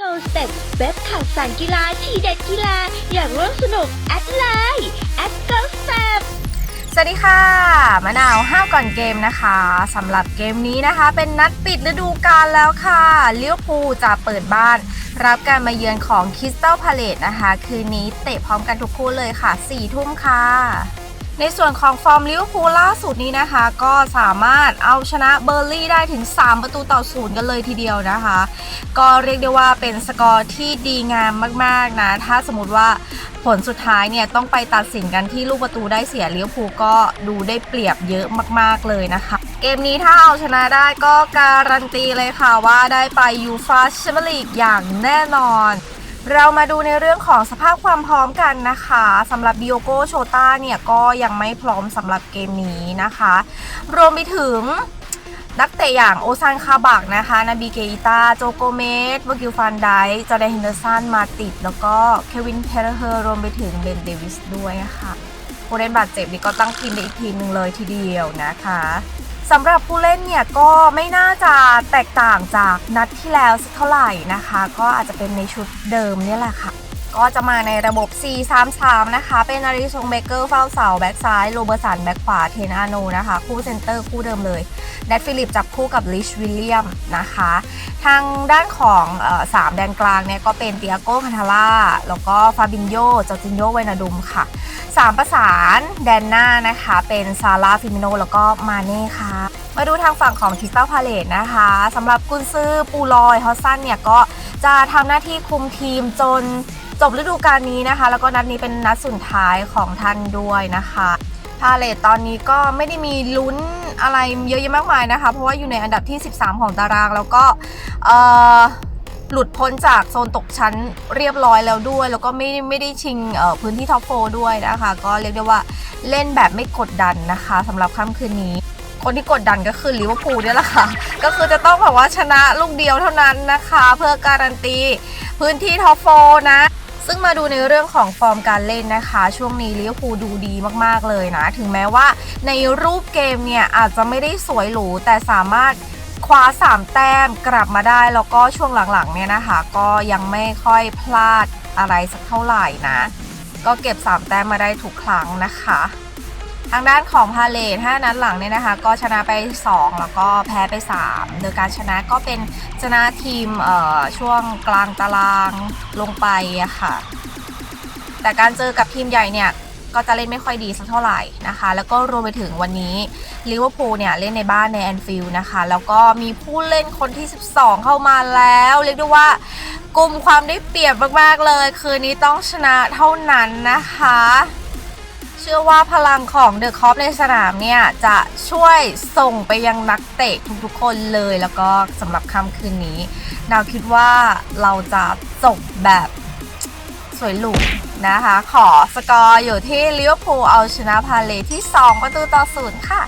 Go Step เว็บข่าวสารกีฬาทีเด็ดกีฬา อยากร่วมสนุก แอดไลน์แอด Go Step สวัสดีค่ะ มะนาวห้าวก่อนเกมนะคะสำหรับเกมนี้นะคะ เป็นนัดปิดฤดูกาลแล้วค่ะเลี้ยวภูจะเปิดบ้าน รับการมาเยือนของค r ิสตัลพาเลตนะคะ คืนนี้เตะพร้อมกันทุกคู่เลยค่ะ4ทุ่มค่ะ ในส่วนของฟอร์มลิเวอร์พูลล่าสุดนี้นะคะ ก็สามารถเอาชนะเบอร์ลี่ได้ถึง 3 ประตูต่อศูนย์กันเลยทีเดียวนะคะ ก็เรียกได้ว่าเป็นสกอร์ที่ดีงามมากๆนะ ถ้าสมมติว่าผลสุดท้ายเนี่ยต้องไปตัดสินกันที่ลูกประตูได้เสียลิเวอร์พูลก็ดูได้เปรียบเยอะมากๆเลยนะคะ เกมนี้ถ้าเอาชนะได้ก็การันตีเลยค่ะว่าได้ไปยูฟาแชมเปี้ยนลีกอย่างแน่นอน เรามาดูในเรื่องของสภาพความพร้อมกันนะคะสำหรับบิโอโกโชตาเนี่ยก็ยังไม่พร้อมสำหรับเกมนี้นะคะ รวมไปถึงนักเตะอย่างโอซานคาบักนะคะ นาบีเกอิตา โจโกเมสวากิลฟันไดจอร์แดนเฮนเดอร์สัน มาติด แล้วก็เควินเพเรเฮอร์รวมไปถึงเบนเดวิสด้วยค่ะผู้เล่นบาดเจ็บนี่ก็ตั้งทีมได้อีกทีมหนึ่งเลยทีเดียวนะคะ สำหรับผู้เล่นเนี่ยก็ไม่น่าจะแตกต่างจากนัดที่แล้วสักเท่าไหร่นะคะ ก็อาจจะเป็นในชุดเดิมเนี่ยแหละค่ะ ก็จะมาในระบบ 4-3-3 นะคะ เป็นอาริซงเบเกอร์เฝ้าเสาแบ็กซ้าย โรเบอร์สันแบ็กขวา เทนอาโนนะคะ คู่เซนเตอร์คู่เดิมเลยแดดฟิลิปจับคู่กับลิชวิลเลียมนะคะ ทางด้านของออสามแดนกลางเนี่ยก็เป็นเตียโก้คันทาร่าแล้วก็ฟาบินโยจอร์จินโยเวนาดุมค่ะ สามประสานแดนหน้านะคะ เป็นซาร่าฟิมิโนแล้วก็มาเน่ค่ะ มาดูทางฝั่งของคริสตัลพาเลตนะคะสำหรับกุนซือปูลอยฮอสซันเนี่ยก็จะทำหน้าที่คุมทีมจนจบฤดูกาลนี้นะคะ แล้วก็นัดนี้เป็นนัดสุดท้ายของท่านด้วยนะคะพาเลตตอนนี้ก็ไม่ได้มีลุ้นอะไรเยอะแยะมากมายนะคะ เพราะว่าอยู่ในอันดับที่ 13 ของตารางแล้วก็เอ่อ หลุดพ้นจากโซนตกชั้นเรียบร้อยแล้วด้วย แล้วก็ไม่ไม่ได้ชิงพื้นที่ท็อปโฟด้วยนะคะ ก็เรียกได้ว่าเล่นแบบไม่กดดันนะคะสำหรับค่ำคืนนี้ คนที่กดดันก็คือลิเวอร์พูลเนี่ยแหละค่ะ ก็คือจะต้องแบบว่าชนะลูกเดียวเท่านั้นนะคะ เพื่อการันตีพื้นที่ท็อปโฟนะซึ่งมาดูในเรื่องของฟอร์มการเล่นนะคะ ช่วงนี้ลิเวอร์พูลดูดีมากๆเลยนะ ถึงแม้ว่าในรูปเกมเนี่ยอาจจะไม่ได้สวยหรูแต่สามารถ คว้า 3 แต้มกลับมาได้แล้วก็ช่วงหลังๆเนี่ยนะคะ ก็ยังไม่ค่อยพลาดอะไรสักเท่าไหร่นะ ก็เก็บ 3 แต้มมาได้ทุกครั้งนะคะ ทางด้านของพาเลท5นัดหลังเนี่ยนะคะ ก็ชนะไป 2 แล้วก็แพ้ไป 3 โดยการชนะก็เป็นชนะทีมเอ่อช่วงกลางตารางลงไปอะค่ะแต่การเจอกับทีมใหญ่เนี่ย ก็จะเล่นไม่ค่อยดีสักเท่าไหร่นะคะ แล้วก็รวมไปถึงวันนี้ลิเวอร์พูลเนี่ยเล่นในบ้านในแอนฟิลด์นะคะ แล้วก็มีผู้เล่นคนที่ 12 เข้ามาแล้ว เรียกได้ว่ากลุ่มความได้เปรียบมากๆเลย คืนนี้ต้องชนะเท่านั้นนะคะ เชื่อว่าพลังของเดอะคอปในสนามเนี่ย จะช่วยส่งไปยังนักเตะทุกๆคนเลยแล้วก็สำหรับค่ำคืนนี้ ดาวคิดว่าเราจะจบแบบ สวยหรูนะคะ ขอสกอร์อยู่ที่ลิเวอร์พูลเอาชนะพาเลทที่ 2 ประตูต่อศูนย์ค่ะ